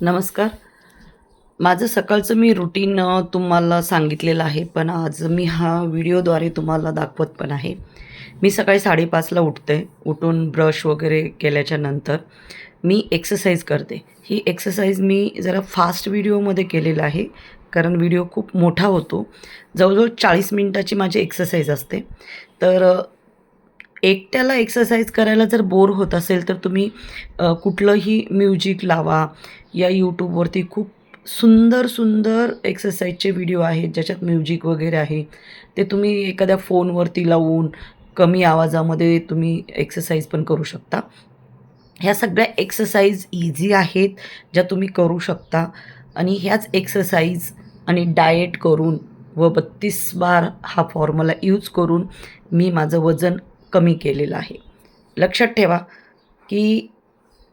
नमस्कार. माझं सकाळचं मी रुटीन तुम्हाला सांगितलेलं आहे पण आज मी हा व्हिडिओद्वारे तुम्हाला दाखवत पण आहे. मी सकाळी साडेपाचला उठते उठून ब्रश वगैरे केल्याच्यानंतर मी एक्सरसाइज करते. ही एक्सरसाइज मी जरा फास्ट व्हिडिओमध्ये केलेलं आहे कारण व्हिडिओ खूप मोठा होतो. जवळजवळ चाळीस मिनटाची माझी एक्सरसाइज असते. तर एकट्याला एक्सरसाइज करायला जर बोर होत असेल तर तुम्ही कुठलंही म्युझिक लावा. या यूट्यूबवरती खूप सुंदर सुंदर एक्सरसाइजचे व्हिडिओ आहेत ज्याच्यात म्युझिक वगैरे आहे. ते तुम्ही एखाद्या फोनवरती लावून कमी आवाजामध्ये तुम्ही एक्सरसाइज पण करू शकता. ह्या सगळ्या एक्सरसाइज इझी आहेत ज्या तुम्ही करू शकता. आणि ह्याच एक्सरसाइज आणि डाएट करून व बत्तीस बार हा फॉर्म्युला यूज करून मी माझं वजन कमी केलेलं आहे. लक्षात ठेवा की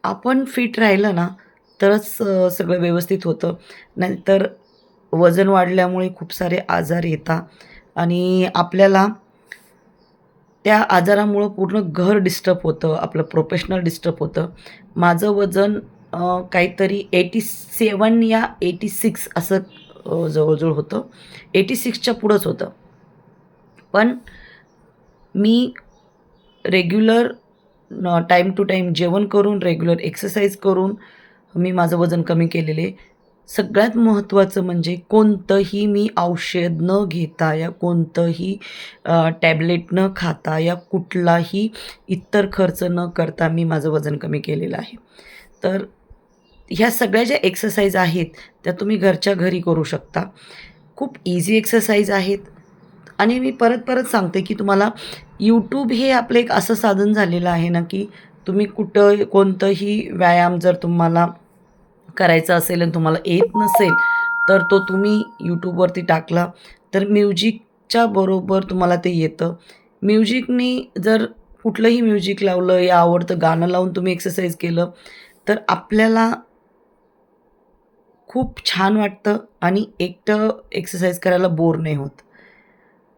आपण फिट राहिलं ना तरच सगळं व्यवस्थित होतं. नाहीतर वजन वाढल्यामुळे खूप सारे आजार येतात आणि आपल्याला त्या आजारामुळं पूर्ण घर डिस्टर्ब होतं आपलं प्रोफेशनल डिस्टर्ब होतं. माझं वजन काहीतरी एटी सेवन या एटी सिक्स असं जवळजवळ होतं. एटी सिक्सच्या पुढंच होतं. पण मी रेग्युलर टाईम टू टाईम जेवण करून रेग्युलर एक्सरसाइज करून मी माझं वजन कमी केलेले सगळ्यात महत्त्वाचं म्हणजे कोणतंही मी औषध न घेता या कोणतंही टॅबलेट न खाता या कुठलाही इतर खर्च न करता मी माझं वजन कमी केलेलं आहे. तर ह्या सगळ्या ज्या एक्सरसाइज आहेत त्या तुम्ही घरच्या घरी करू शकता. खूप इझी एक्सरसाइज आहेत. आणि मी परत परत सांगते की तुम्हाला यूट्यूब हे आपलं एक असं साधन झालेलं आहे ना की तुम्ही कुठं कोणतंही व्यायाम जर तुम्हाला करायचा असेल आणि तुम्हाला येत नसेल तर तो तुम्ही यूट्यूबवरती टाकला तर म्युझिकच्या बरोबर तुम्हाला ते येतं. म्युझिकने जर कुठलंही म्युझिक लावलं या आवडतं गाणं लावून तुम्ही एक्सरसाइज केलं तर आपल्याला खूप छान वाटतं आणि एकटं एक्सरसाइज करायला बोर नाही होत.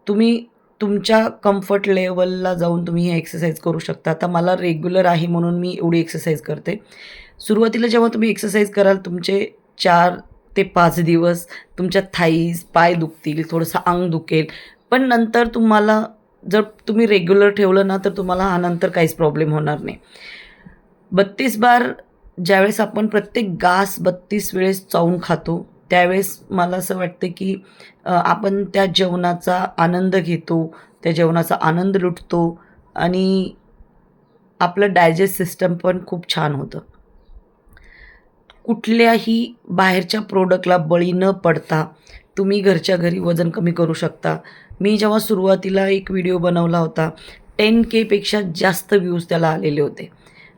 तुम्ही तुमच्या कम्फर्ट लेवलला जाऊन तुम्ही हे एक्सरसाइज करू शकता. आता मला रेग्युलर आहे म्हणून मी एवढी एक्सरसाइज करते. सुरुवातीला जेव्हा तुम्ही एक्सरसाइज कराल तुमचे चार ते पाच दिवस तुमच्या थाईज पाय दुखतील थोडंसं अंग दुखेल. पण नंतर तुम्हाला जर तुम्ही रेग्युलर ठेवलं ना तर तुम्हाला हा नंतर काहीच प्रॉब्लेम होणार नाही. बत्तीस बार ज्यावेळेस आपण प्रत्येक गास बत्तीस वेळेस चावून खातो त्यावेळेस मला असं वाटतं की आपण त्या जेवणाचा आनंद घेतो त्या जेवणाचा आनंद लुटतो आणि आपलं डायजेस्ट सिस्टम पण खूप छान होतं. कुठल्याही बाहेरच्या प्रोडक्टला बळी न पडता तुम्ही घरच्या घरी वजन कमी करू शकता. मी जेव्हा सुरुवातीला एक व्हिडिओ बनवला होता टेन केपेक्षा जास्त व्ह्यूज त्याला आलेले होते.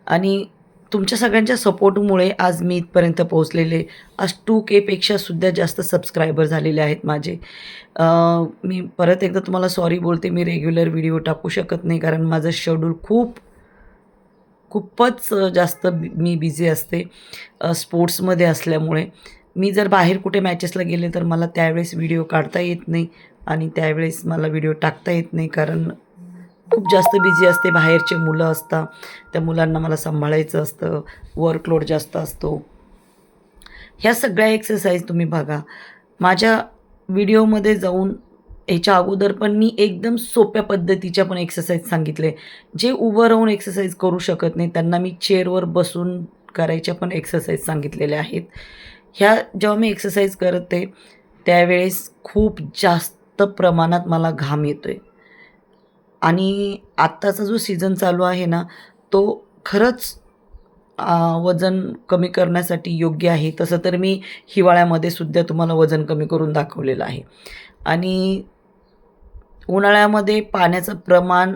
आणि तुमच्या सगळ्यांच्या सपोर्टमुळे आज मी इथपर्यंत पोहोचलेले आज टू केपेक्षा सुद्धा जास्त सबस्क्रायबर झालेले आहेत माझे. मी परत एकदा तुम्हाला सॉरी बोलते मी रेग्युलर व्हिडिओ टाकू शकत नाही कारण माझं शेड्यूल खूप खूपच जास्त मी बिझी असते स्पोर्ट्समध्ये असल्यामुळे. मी जर बाहेर कुठे मॅचेसला गेले तर मला त्यावेळेस व्हिडिओ काढता येत नाही आणि त्यावेळेस मला व्हिडिओ टाकता येत नाही कारण खूप जास्त बिझी असते बाहेरचे मुलं असतात त्या मुलांना मला सांभाळायचं असतं वर्कलोड जास्त असतो. ह्या सगळ्या एक्सरसाइज तुम्ही बघा. माझ्या व्हिडिओमध्ये जाऊन ह्याच्या अगोदर पण मी एकदम सोप्या पद्धतीच्या पण एक्सरसाइज सांगितले. जे उभं राहून एक्सरसाइज करू शकत नाही त्यांना मी चेअरवर बसून करायच्या पण एक्सरसाइज सांगितलेल्या आहेत. ह्या जेव्हा मी एक्सरसाइज करते त्यावेळेस खूप जास्त प्रमाणात मला घाम येतो आहे आणि आत्ताचा जो सीझन चालू आहे ना तो खरंच वजन कमी करण्यासाठी योग्य आहे. तसं तर मी हिवाळ्यामध्ये सुद्धा तुम्हाला वजन कमी करून दाखवलेलं आहे. आणि उन्हाळ्यामध्ये पाण्याचं प्रमाण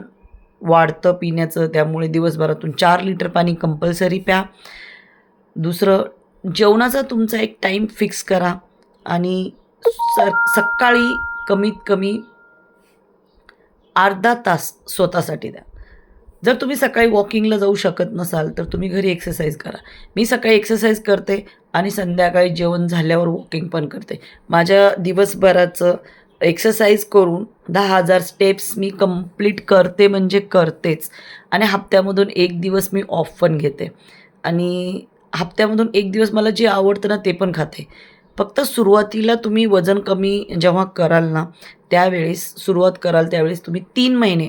वाढतं पिण्याचं त्यामुळे दिवसभरातून चार लिटर पाणी कंपल्सरी प्या. दुसरं जेवणाचा तुमचा एक टाईम फिक्स करा. आणि स सकाळी कमीत कमी अर्धा तास स्वतःसाठी द्या. जर तुम्ही सकाळी वॉकिंगला जाऊ शकत नसाल तर तुम्ही घरी एक्सरसाइज करा. मी सकाळी एक्सरसाइज करते आणि संध्याकाळी जेवण झाल्यावर वॉकिंग पण करते. माझ्या दिवसभराचं एक्सरसाइज करून दहा हजार स्टेप्स मी कंप्लीट करते म्हणजे करतेच. आणि हप्त्यामधून एक दिवस मी ऑफ पण घेते. आणि हप्त्यामधून एक दिवस मला जे आवडतं ना ते पण खाते. फक्त सुरुवातीला तुम्ही वजन कमी जेव्हा कराल ना त्यावेळेस सुरुवात कराल त्यावेळेस तुम्ही तीन महिने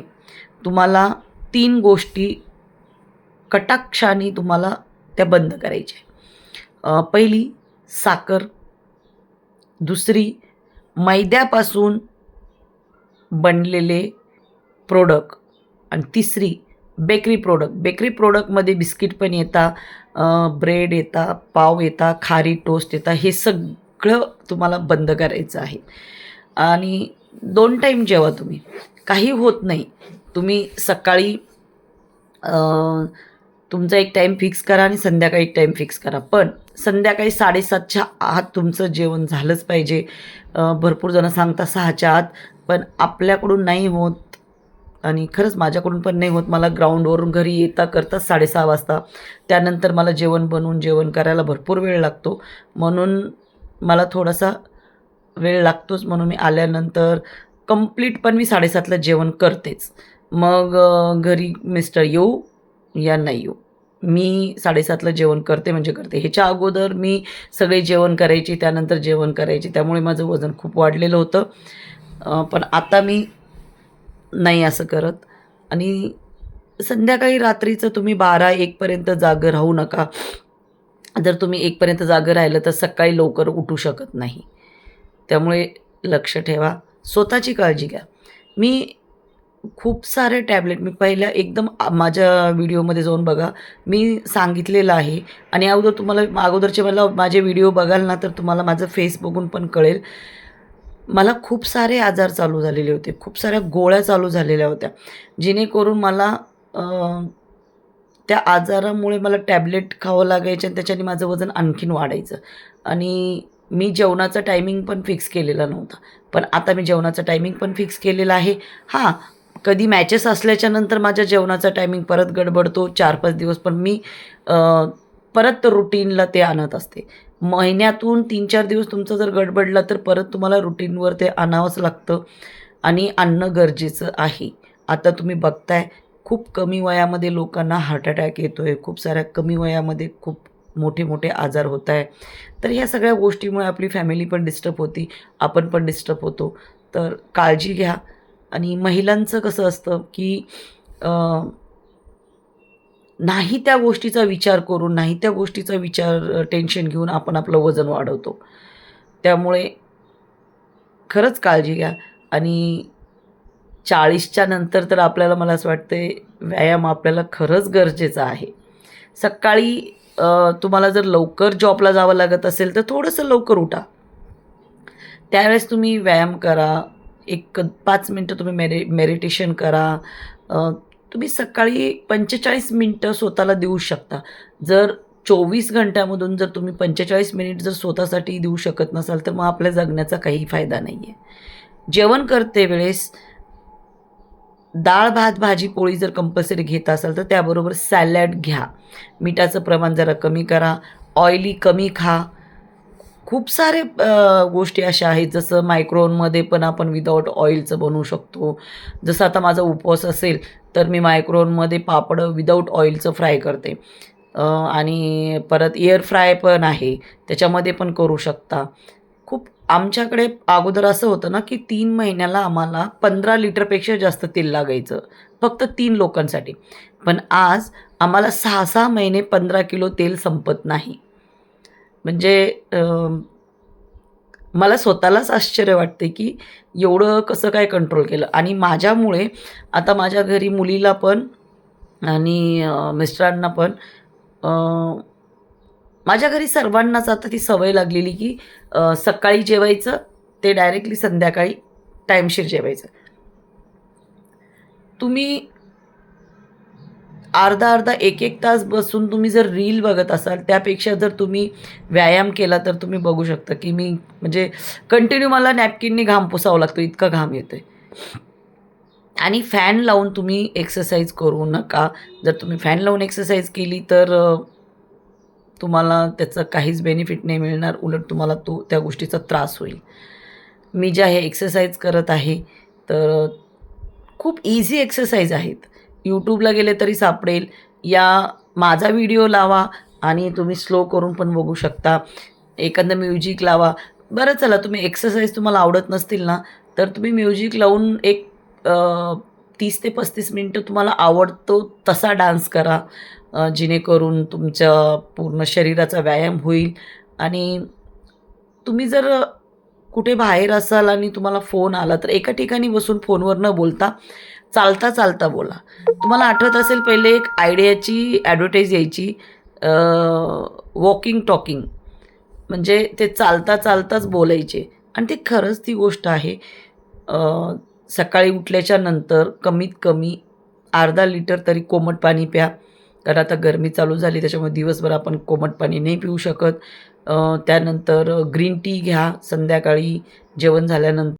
तुम्हाला तीन गोष्टी कटाक्षाने तुम्हाला त्या बंद करायच्या पहिली साखर दुसरी मैद्यापासून बनलेले प्रोडक्ट आणि तिसरी बेकरी प्रोडक्ट बेकरी प्रोडक्टमध्ये बिस्किट पण येतात ब्रेड येतात पाव येता खारी टोस्ट येता हे सगळं तुम्हाला बंद करायचं आहे. आणि दोन टाईम जेवा तुम्ही. काही होत नाही. तुम्ही सकाळी तुमचा एक टाईम फिक्स करा आणि संध्याकाळी एक टाईम फिक्स करा. पण संध्याकाळी साडेसातच्या आत तुमचं जेवण झालंच पाहिजे. भरपूर जणं सांगता सहाच्या आत पण आपल्याकडून नाही होत आणि खरंच माझ्याकडून पण नाही होत. मला ग्राउंडवरून घरी येता करता साडेसहा वाजता. त्यानंतर मला जेवण बनवून जेवण करायला भरपूर वेळ लागतो. म्हणून मला थोडासा वेळ लागतोच म्हणून मी आल्यानंतर कंप्लीट पण मी साडेसातला जेवण करतेच. मग घरी मिस्टर येऊ या नाही येऊ? मी साडेसातला जेवण करते म्हणजे करते. ह्याच्या अगोदर मी सगळे जेवण करायचे त्यानंतर जेवण करायचे. त्यामुळे माझं वजन खूप वाढलेलं होतं. पण आता मी नाही असं करत. आणि संध्याकाळी रात्रीचं तुम्ही बारा एकपर्यंत जागं राहू नका. जर तुम्ही एकपर्यंत जागं राहिलं तर सकाळी लवकर उठू शकत नाही. त्यामुळे लक्ष ठेवा. स्वतःची काळजी घ्या. मी खूप सारे टॅबलेट मी पहिल्या एकदम माझ्या व्हिडिओमध्ये जाऊन बघा. मी सांगितलेलं आहे. आणि अगोदर तुम्हाला अगोदरचे मला माझे व्हिडिओ बघाल ना तर तुम्हाला माझं फेस बघून पण कळेल. मला खूप सारे आजार चालू झालेले होते. खूप साऱ्या गोळ्या चालू झालेल्या होत्या. जेणेकरून मला त्या आजारामुळे मला टॅबलेट खावं लागायचं आणि त्याच्याने माझं वजन आणखीन वाढायचं. आणि मी जेवणाचं टायमिंग पण फिक्स केलेला नव्हता. पण आता मी जेवणाचं टायमिंग पण फिक्स केलेलं आहे. हां कधी मॅचेस असल्याच्या नंतर माझ्या जेवणाचा टायमिंग परत गडबडतो चार पाच दिवस. पण मी परत रुटीनला ते आणत असते. महिन्यातून तीन चार दिवस तुमचं जर गडबडला तर परत तुम्हाला रुटीनवर ते आणावंच लागतं. आणि आणणं गरजेचं आहे. आता तुम्ही बघताय खूप कमी वयामध्ये लोकांना हार्ट अटॅक येतो आहे खूप साऱ्या कमी वयामध्ये खूप मोठे मोठे आजार होत आहे. तर ह्या सगळ्या गोष्टीमुळे आपली फॅमिली पण डिस्टर्ब होती आपण पण डिस्टर्ब होतो. तर काळजी घ्या. आणि महिलांचं कसं असतं की नाही त्या गोष्टीचा विचार करून नाही त्या गोष्टीचा विचार टेन्शन घेऊन आपण आपलं वजन वाढवतो. त्यामुळे खरंच काळजी घ्या. आणि चाळीसच्या नंतर तर आपल्याला मला असं वाटते व्यायाम आपल्याला खरंच गरजेचा आहे. सकाळी तुम्हाला जर लवकर जॉबला जावं लागत असेल तर थोडंसं लवकर उठा. त्यावेळेस तुम्ही व्यायाम करा. एक पाच मिनटं तुम्ही मेरे मेडिटेशन करा. तुम्ही सकाळी पंचेचाळीस मिनटं स्वतःला देऊ शकता. जर चोवीस घंट्यामधून जर तुम्ही पंचेचाळीस मिनिट जर स्वतःसाठी देऊ शकत नसाल तर मग आपल्या जगण्याचा काही फायदा नाही आहे जेवण करते वेळेस डाळ भात भाजी पोळी जर कंपल्सरी घेत असाल तर त्याबरोबर सॅलड घ्या. मिठाचं प्रमाण जरा कमी करा. ऑइली कमी खा. खूप सारे गोष्टी अशा आहेत. जसं मायक्रोवनमध्ये पण आपण विदाऊट ऑइलचं बनवू शकतो. जसं आता माझा उपवास असेल तर मी मायक्रोवनमध्ये पापड विदाऊट ऑइलचं फ्राय करते. आणि परत एअर फ्राय पण आहे. त्याच्यामध्ये पण करू शकता. खूप आमच्याकडे अगोदर असं होतं ना की तीन महिन्याला आम्हाला पंधरा लिटरपेक्षा जास्त तेल लागायचं फक्त तीन लोकांसाठी. पण आज आम्हाला सहा सहा महिने पंधरा किलो तेल संपत नाही. म्हणजे मला स्वतःलाच आश्चर्य वाटते की एवढं कसं काय कंट्रोल केलं. आणि माझ्यामुळे आता माझ्या घरी मुलीला पण आणि मिस्टरांना पण माझ्या घरी सर्वांनाच आता ती सवय लागलेली की सकाळी जेवायचं ते डायरेक्टली संध्याकाळी टाईमशीर जेवायचं. तुम्ही अर्धा अर्धा एक एक तास बसून तुम्ही जर रील बघत असाल त्यापेक्षा जर तुम्ही व्यायाम केला तर तुम्ही बघू शकता की मी म्हणजे कंटिन्यू मला नॅपकिननी घाम पुसावा लागतो इतका घाम येतो आहे आणि फॅन लावून तुम्ही एक्सरसाइज करू नका. जर तुम्ही फॅन लावून एक्सरसाइज केली तर तुम्हाला त्याचं काहीच बेनिफिट नाही मिळणार. उलट तुम्हाला तो त्या गोष्टीचा त्रास होईल. मी ज्या हे एक्सरसाइज करत आहे तर खूप इझी एक्सरसाइज आहेत. यूट्यूबला गेले तरी सापडेल. या माझा व्हिडिओ लावा आणि तुम्ही स्लो करून पण बघू शकता. एखादं म्युझिक लावा. बरं चला तुम्ही एक्सरसाइज तुम्हाला आवडत नसतील ना तर तुम्ही म्युझिक लावून एक तीस ते पस्तीस मिनटं तुम्हाला आवडतो तसा डान्स करा जेणेकरून तुमच्या पूर्ण शरीराचा व्यायाम होईल. आणि तुम्ही जर कुठे बाहेर असाल आणि तुम्हाला फोन आला तर एका ठिकाणी बसून फोनवर न बोलता चालता चालता बोला. तुम्हाला आठवत असेल पहिले एक आयडियाची ॲडव्हर्टाईज यायची वॉकिंग टॉकिंग. म्हणजे ते चालता चालताच बोलायचे. आणि ते खरंच ती गोष्ट आहे. सकाळी उठल्याच्या नंतर कमीत कमी अर्धा लिटर तरी कोमट पाणी प्या. कारण आता गरमी चालू झाली त्याच्यामुळे दिवसभर आपण कोमट पाणी नाही पिऊ शकत. त्यानंतर ग्रीन टी घ्या. संध्याकाळी जेवण झाल्यानंतर